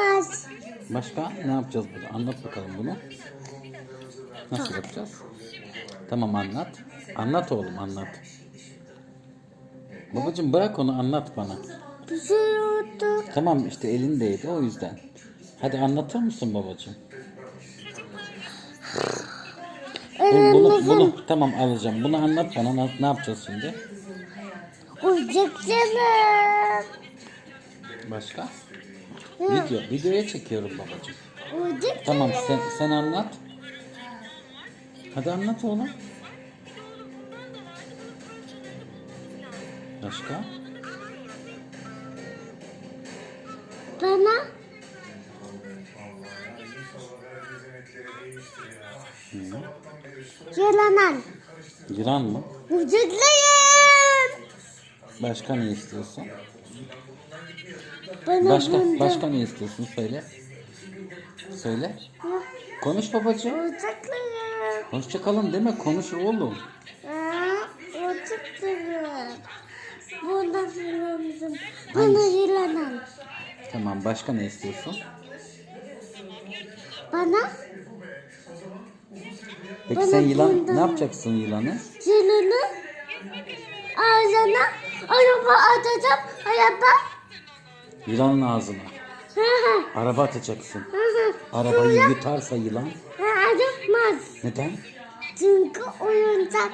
Bas. Başka ne yapacağız burada? Anlat bakalım bunu. Nasıl yapacağız? Tamam anlat. Anlat oğlum anlat. Babacığım bırak onu anlat bana. Bir oldu. Tamam işte elindeydi o yüzden. Hadi anlatır mısın babacığım? Bunu, bunu, bunu tamam alacağım. Bunu anlat bana. Ne, ne yapacağız şimdi? Uçaksana. Başka? Video. Videoya çekiyorum babacığım. Tamam sen, sen anlat. Hadi anlat oğlum. Başka? Bana. Yalanan. Yılan mı? Uçaklayın. Başka ne istiyorsun? Bana Başka bundan- başka ne istiyorsun söyle. Söyle. Konuş babacığım. Uçaklayın. Hoşçakalın deme konuş oğlum. Uçaklayın. Bundan söylemişim. Bana yalanan. Tamam başka ne istiyorsun? Bana Peki Bana sen yılan bundan- ne yapacaksın yılanı? yılanı ağzına araba atacağım. Araba. Yılanın ağzına. Araba atacaksın. Arabayı yutarsa yılan. Ha, Acıtmaz. Neden? Çünkü oyuncak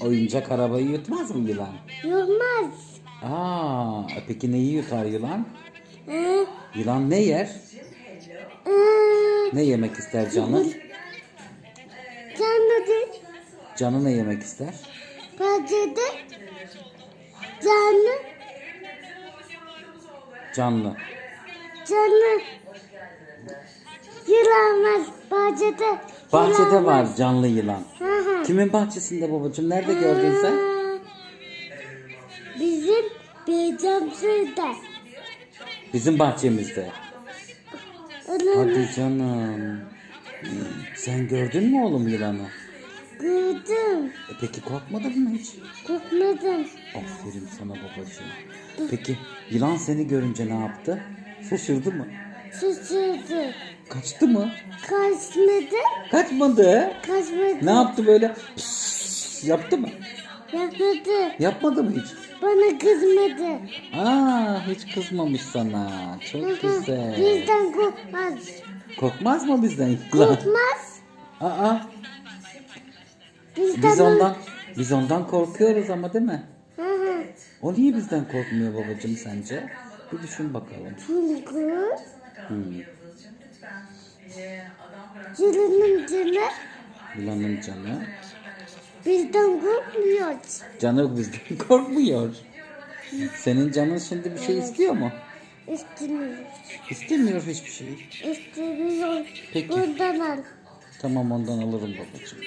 Oyuncak arabayı yutmaz mı yılan? yılmaz. Aa, peki neyi yutar yılan? Ee, Yılan ne yer? ee, Ne yemek ister canı? canlı Canı ne yemek ister? bahçede canlı Canlı. canlı yılanmaz bahçede. Bahçede yılanmaz. var canlı yılan. Hı hı. Kimin bahçesinde babacığım? Nerede gördün sen? Bizim Beyzamsı'da. Bizim bahçemizde. Hadi canım. Sen gördün mü oğlum yılanı? Gördüm. E peki korkmadın mı hiç? Korkmadım. Aferin sana babacığım. Peki yılan seni görünce ne yaptı? Şaşırdı mı? Şaşırdı. Kaçtı mı? Kaçmadı. Kaçmadı. Kaçmadı. Ne yaptı böyle? Pıs, yaptı mı? Yapmadı. Yapmadı mı hiç? Bana kızmadı. Aa hiç kızmamış sana. Çok güzel. Bizden korkmaz. Korkmaz mı bizden? Korkmaz. Aa Bizden biz ondan biz ondan korkuyoruz ama değil mi? Hı hı. O niye bizden korkmuyor babacığım sence? Bir düşün bakalım. Çünkü Hmm. yılanın canı Yılanın canı. bizden korkmuyor. Canı bizden korkmuyor. Senin canın şimdi bir şey istiyor mu? İstemiyor. İstemiyor hiçbir şey. İstemiyor. Peki. Bundan al. Tamam ondan alırım babacığım.